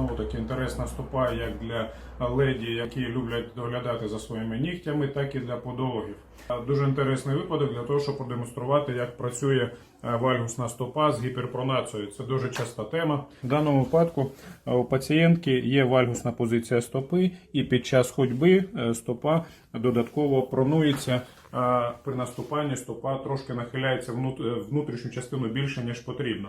знову таки інтересна стопа як для леді, які люблять доглядати за своїми нігтями, так і для подологів. Дуже інтересний випадок для того, щоб продемонструвати, як працює е, вальгусна стопа з гіперпронацією. Це дуже часта тема. В даному випадку е, у пацієнтки є вальгусна позиція стопи, і під час ходьби е, стопа додатково пронується. При наступанні стопа трошки нахиляється е, внутрішню частину більше, ніж потрібно.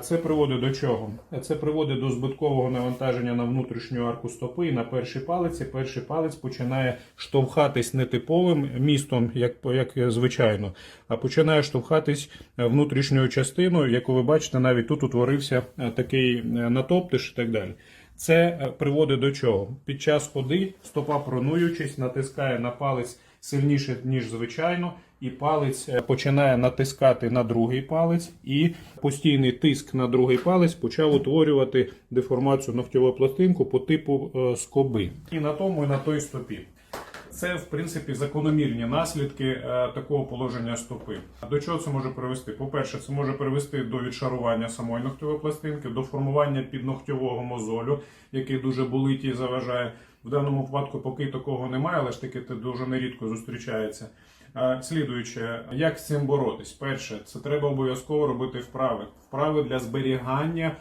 Це приводить до чого? Це приводить до збиткового навантаження на внутрішню арку стопи і на перший палець. І перший палець починає штовхатись не типовим містом, як, як звичайно, а починає штовхатись внутрішньою частиною, яку ви бачите, навіть тут утворився е, такий е, натоптиш і так далі. Це е, приводить до чого? Під час ходи стопа пронуючись, натискає на палець сильніше, ніж звичайно, і палець е, починає натискати на другий палець, і постійний тиск на другий палець почав утворювати деформацію ногтєвої пластинку по типу е, скоби. І на тому, і на той стопі. Це, в принципі, закономірні наслідки е, такого положення стопи. До чого це може привести? По-перше, це може привести до відшарування самої ногтєвої пластинки, до формування підногтєвого мозолю, який дуже болить і заважає. В даному випадку поки такого немає, але ж таки це дуже нерідко зустрічається. Е, Слідуюче, як з цим боротись? Перше, це треба обов'язково робити вправи. Вправи для зберігання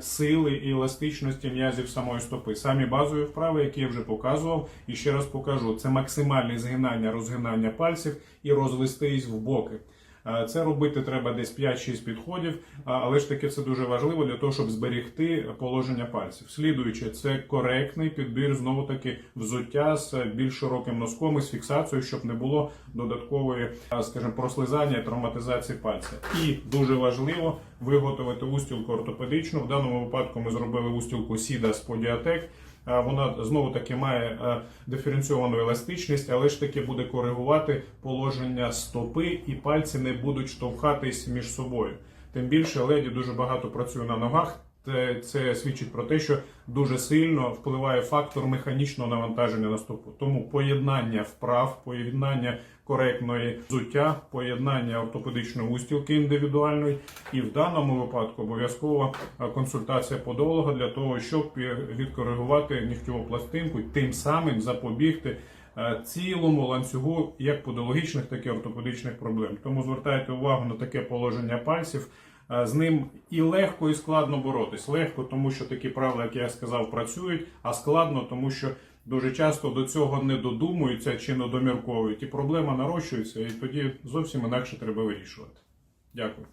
сили і еластичності м'язів самої стопи. Самі базові вправи, які я вже показував, і ще раз покажу. Це максимальне згинання, розгинання пальців і розвестись в боки. Е, Це робити треба десь 5-6 підходів, але ж таки це дуже важливо для того, щоб зберегти положення пальців. Слідуюче, це коректний підбір знову таки взуття з більш широким носком і з фіксацією, щоб не було додаткової, а, скажімо, прослизання і травматизації пальця. І дуже важливо виготовити устілку ортопедичну. В даному випадку ми зробили устілку Сіда з Подіатек. Вона знову таки має е, диференційовану еластичність, але ж таки буде коригувати положення стопи, і пальці не будуть штовхатись між собою. Тим більше леді дуже багато працює на ногах. Це, свідчить про те, що дуже сильно впливає фактор механічного навантаження на стопу. Тому поєднання вправ, поєднання коректної взуття, поєднання ортопедичної устілки індивідуальної, і в даному випадку обов'язково е, консультація подолога для того, щоб відкоригувати нігтєву пластинку, тим самим запобігти е, цілому ланцюгу як подологічних, так і ортопедичних проблем. Тому звертайте увагу на таке положення пальців. Е, З ним і легко, і складно боротись. Легко, тому що такі правила, як я сказав, працюють, а складно, тому що дуже часто до цього не додумуються чи не домірковують, і проблема нарощується, і тоді зовсім інакше треба вирішувати. Дякую.